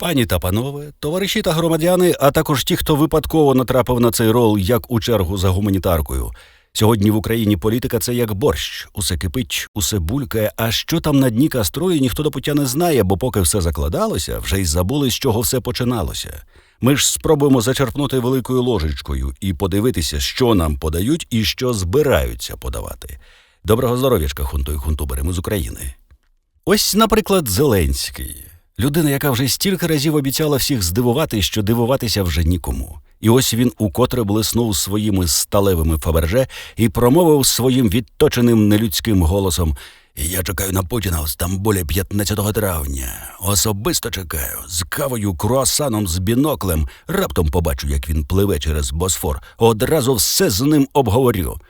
Пані та панове, товариші та громадяни, а також ті, хто випадково натрапив на цей рол як у чергу за гуманітаркою. Сьогодні в Україні політика це як борщ, усе кипить, усе булькає. А що там на дні каструлі, ніхто до пуття не знає, бо поки все закладалося, вже й забули, з чого все починалося. Ми ж спробуємо зачерпнути великою ложечкою і подивитися, що нам подають і що збираються подавати. Доброго здоров'ячка, хунту і хунтубери, з України. Ось, наприклад, Зеленський. Людина, яка вже стільки разів обіцяла всіх здивувати, що дивуватися вже нікому. І ось він укотре блиснув своїми сталевими фаберже і промовив своїм відточеним нелюдським голосом: Я чекаю на Путіна в Стамбулі 15 травня. Особисто чекаю. З кавою, круасаном, з біноклем. Раптом побачу, як він пливе через Босфор. Одразу все з ним обговорю.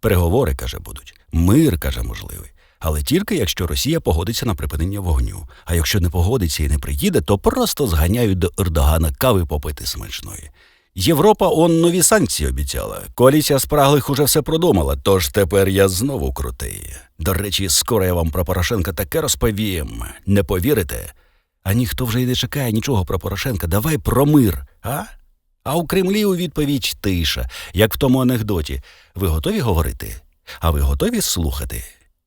Переговори, каже, будуть. Мир, каже, можливий. Але тільки якщо Росія погодиться на припинення вогню. А якщо не погодиться і не приїде, то просто зганяють до Ердогана кави попити смачної. Європа он нові санкції обіцяла. Коаліція спраглих уже все продумала, тож тепер я знову крутий. До речі, скоро я вам про Порошенка таке розповім. Не повірите? А ніхто вже й не чекає нічого про Порошенка. Давай про мир, а? А у Кремлі у відповідь тиша, як в тому анекдоті. Ви готові говорити? А ви готові слухати?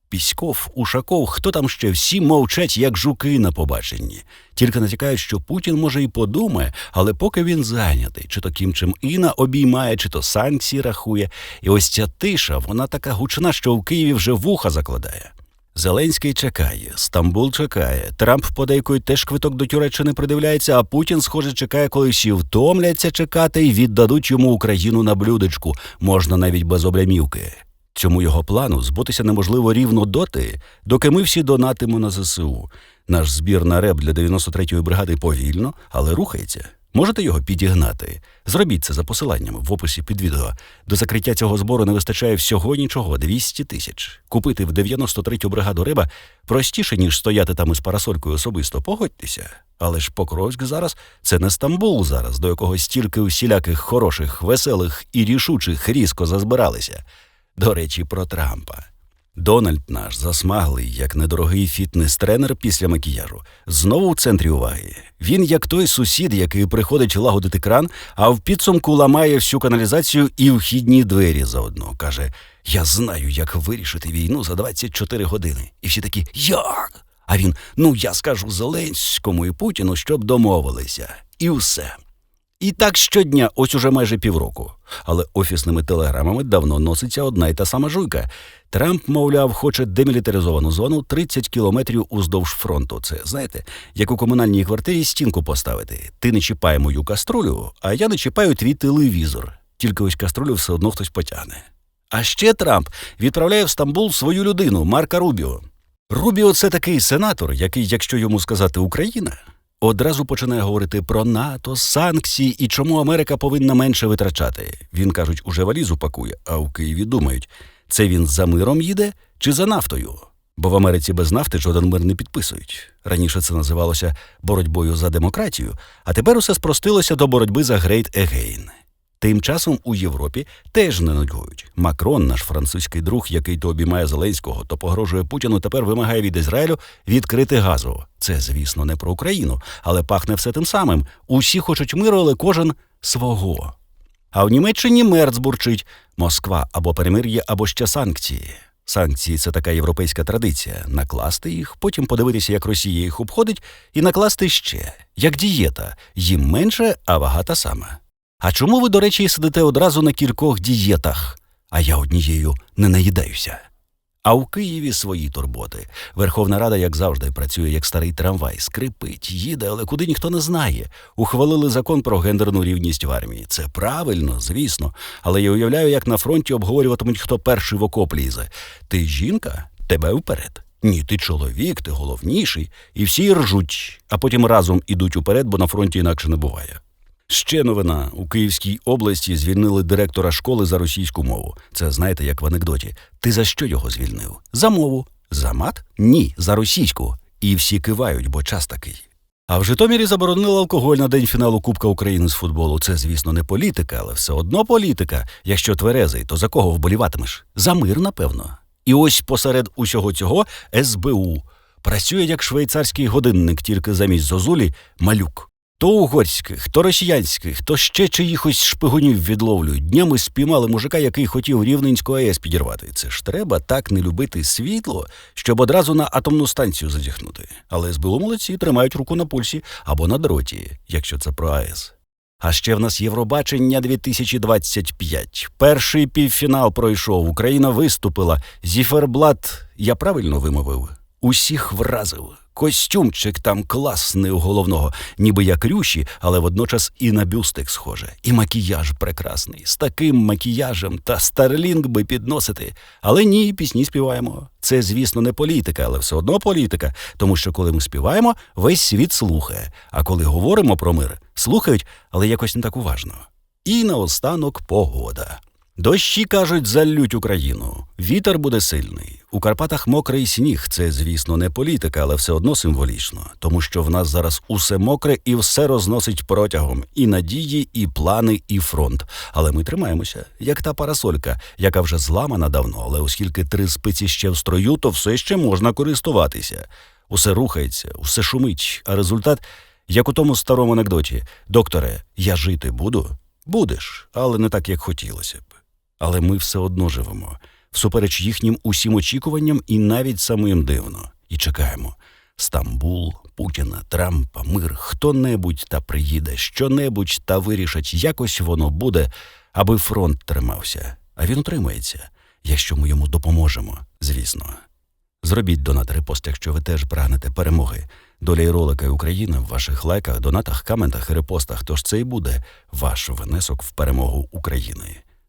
Піськов, Ушаков, хто там ще всі мовчать, як жуки на побаченні. Тільки натякають, що Путін може і подумає, але поки він зайнятий, чи то Кім Чим Іна обіймає, чи то санкції рахує. І ось ця тиша, вона така гучна, що в Києві вже вуха закладає. Зеленський чекає, Стамбул чекає, Трамп подейкують теж квиток до Туреччини придивляється, а Путін, схоже, чекає, коли всі втомляться чекати і віддадуть йому Україну на блюдечку, можна навіть без облямівки. Цьому його плану збутися неможливо рівно доти, доки ми всі донатимо на ЗСУ. Наш збір на реп для 93-ї бригади повільно, але рухається. Можете його підігнати? Зробіть це за посиланням в описі під відео. До закриття цього збору не вистачає всього нічого 200 тисяч. Купити в 93-ю бригаду риба простіше, ніж стояти там із парасолькою особисто. Погодьтеся. Але ж Покровськ зараз це не Стамбул зараз, до якого стільки усіляких хороших, веселих і рішучих різко зазбиралися. До речі, про Трампа. Дональд наш засмаглий, як недорогий фітнес-тренер після макіяжу, знову в центрі уваги. Він як той сусід, який приходить лагодити кран, а в підсумку ламає всю каналізацію і вхідні двері заодно. Каже: Я знаю, як вирішити війну за 24 години. І всі такі Як? А він: Ну я скажу Зеленському і Путіну, щоб домовилися. І все. І так щодня, ось уже майже півроку. Але офісними телеграмами давно носиться одна й та сама жуйка. Трамп, мовляв, хоче демілітаризовану зону 30 кілометрів уздовж фронту. Це знаєте, як у комунальній квартирі стінку поставити. Ти не чіпай мою каструлю, а я не чіпаю твій телевізор. Тільки ось каструлю все одно хтось потягне. А ще Трамп відправляє в Стамбул свою людину Марка Рубіо. Рубіо це такий сенатор, який, якщо йому сказати Україна, одразу починає говорити про НАТО, санкції і чому Америка повинна менше витрачати. Він кажуть, уже валізу пакує, а в Києві думають, це він за миром їде чи за нафтою. Бо в Америці без нафти жоден мир не підписують. Раніше це називалося боротьбою за демократію, а тепер усе спростилося до боротьби за Great Again. Тим часом у Європі теж не нудьгують. Макрон, наш французький друг, який то обіймає Зеленського, то погрожує Путіну, тепер вимагає від Ізраїлю відкрити газу. Це, звісно, не про Україну, але пахне все тим самим. Усі хочуть миру, але кожен свого. А в Німеччині мерц бурчить Москва або перемир'я, або ще санкції. Санкції це така європейська традиція накласти їх, потім подивитися, як Росія їх обходить, і накласти ще, як дієта, їм менше, а вага та сама. А чому ви, до речі, сидите одразу на кількох дієтах, а я однією не наїдаюся? А в Києві свої турботи. Верховна Рада, як завжди, працює як старий трамвай, скрипить, їде, але куди ніхто не знає. Ухвалили закон про гендерну рівність в армії. Це правильно, звісно. Але я уявляю, як на фронті обговорюватимуть, хто перший в окоп лізе. Ти жінка, тебе вперед. Ні, ти чоловік, ти головніший, і всі ржуть, а потім разом ідуть уперед, бо на фронті інакше не буває. Ще новина у Київській області звільнили директора школи за російську мову. Це знаєте, як в анекдоті. Ти за що його звільнив? За мову. За мат? Ні, за російську. І всі кивають, бо час такий. А в Житомирі заборонили алкоголь на день фіналу Кубка України з футболу. Це, звісно, не політика, але все одно політика. Якщо тверезий, то за кого вболіватимеш? За мир, напевно. І ось посеред усього цього СБУ працює як швейцарський годинник, тільки замість зозулі малюк. То угорських, то росіянських, то ще чиїхось шпигунів відловлюють. Днями спіймали мужика, який хотів Рівненську АЕС підірвати. Це ж треба так не любити світло, щоб одразу на атомну станцію зазіхнути. Але СБУ молодці тримають руку на пульсі або на дроті, якщо це про АЕС. А ще в нас Євробачення 2025. Перший півфінал пройшов. Україна виступила. Зіферблат, я правильно вимовив? Усіх вразив. Костюмчик там класний у головного, ніби як рюші, але водночас і на бюстик схоже. І макіяж прекрасний. З таким макіяжем та старлінг би підносити. Але ні, пісні співаємо. Це, звісно, не політика, але все одно політика. Тому що коли ми співаємо, весь світ слухає. А коли говоримо про мир, слухають, але якось не так уважно. І наостанок погода. Дощі кажуть, залють Україну. Вітер буде сильний. У Карпатах мокрий сніг. Це, звісно, не політика, але все одно символічно, тому що в нас зараз усе мокре і все розносить протягом і надії, і плани, і фронт. Але ми тримаємося, як та парасолька, яка вже зламана давно, але оскільки три спиці ще в строю, то все ще можна користуватися. Усе рухається, усе шумить, а результат, як у тому старому анекдоті: докторе, я жити буду? Будеш, але не так, як хотілося б. Але ми все одно живемо, всупереч їхнім усім очікуванням і навіть самим дивно. І чекаємо. Стамбул, Путіна, Трампа, мир, хто-небудь та приїде, що-небудь та вирішать, якось воно буде, аби фронт тримався. А він утримається, якщо ми йому допоможемо, звісно. Зробіть донат репост, якщо ви теж прагнете перемоги. Доля і ролика Україна в ваших лайках, донатах, коментах і репостах. Тож це і буде ваш внесок в перемогу України.